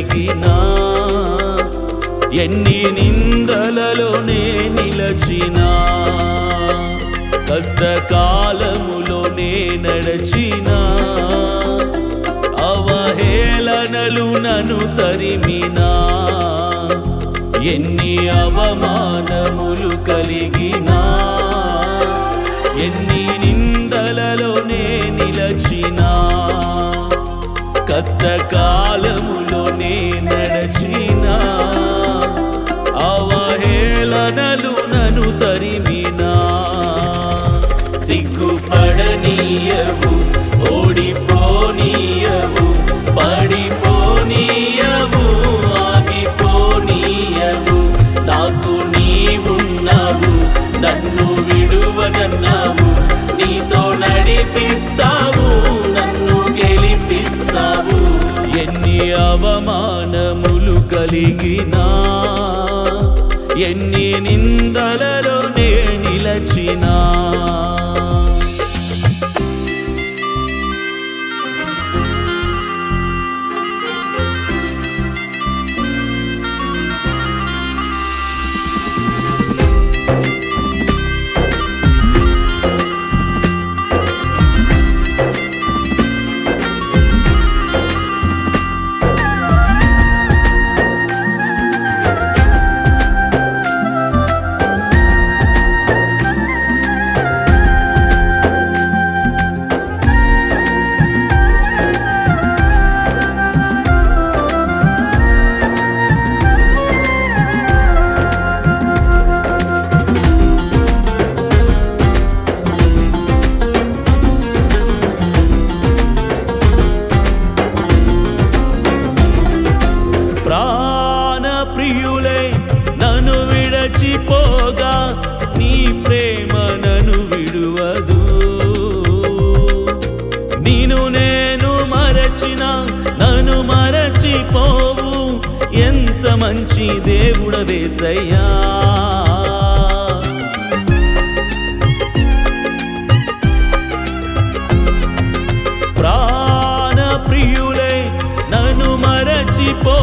కలిగినా ఎన్ని నిందలలోనే నిలచినా కష్టకాలములోనే నడచినా అవహేళనలు నను తరిమినా ఎన్ని అవమానములు కలిగినా ఎన్ని నిందలలోనే నిలచినా. కష్టకాలములోనే నడచినా అవహేళనలు కలిగినా ఎన్ని నిందలలోనే నిలచినా. విడచిపోగా నీ ప్రేమ నను విడువదు. నేను నేను మరచిన నన్ను మరచిపోవు. ఎంత మంచి దేవుడ వేసయ్యా ప్రాణ ప్రియులే నన్ను మరచిపో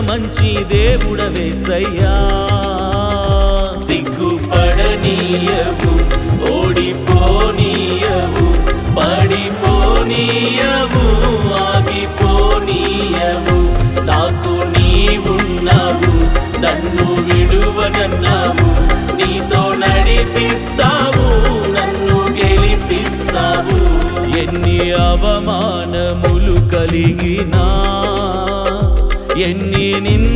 మంచి దేవుడ వేసయ్యా సిగ్గుపడనీయవు ఓడిపోనీయవు పడిపోనీయవు ఆగిపోనీయవు. నాకు నీవున్నావు నన్ను విడువనన్నావు నీతో నడిపిస్తావు నన్ను గెలిపిస్తావు. ఎన్ని అవమానములు కలిగినా ఎన్ని నిందలలోనే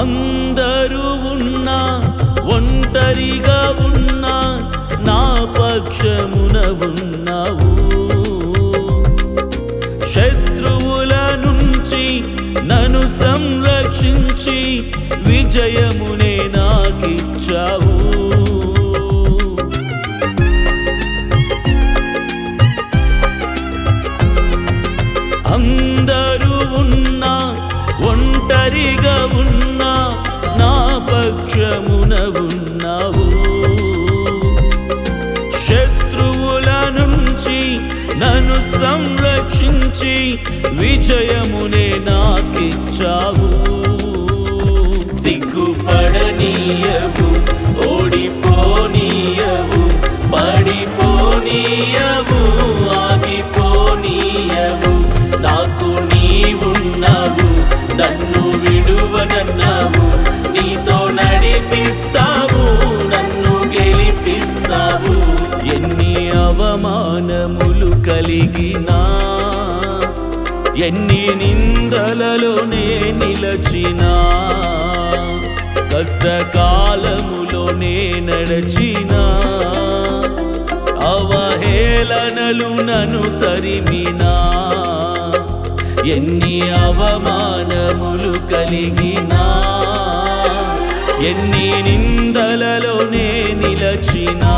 అందరూ ఉన్నా ఒంటరిగా ఉన్నా నా పక్షమున ఉన్నావు. శత్రువుల నుంచి నన్ను సంరక్షించి విజయమునేనా సంరక్షించి విజయమునే నాకిచ్చావు. సిగ్గుపడనీయవు ఓడిపోనీయవు పడిపోనీయవు ఆగిపోనీయవు. నాకు నీవున్నావు నన్ను విడువనన్నావు. కలిగినా ఎన్ని నిందలలోనే నిలచినా కష్టకాలములోనే నడచినా అవహేళనలు నను తరిమినా ఎన్ని అవమానములు కలిగినా ఎన్ని నిందలలోనే నిలచినా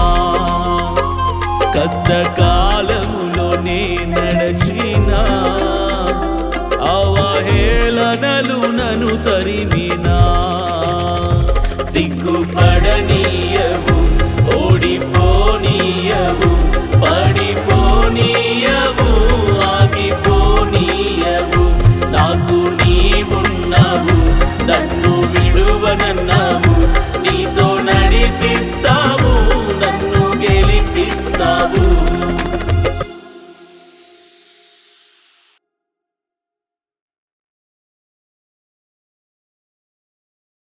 కష్టకాలములోనే విడువనన్నావు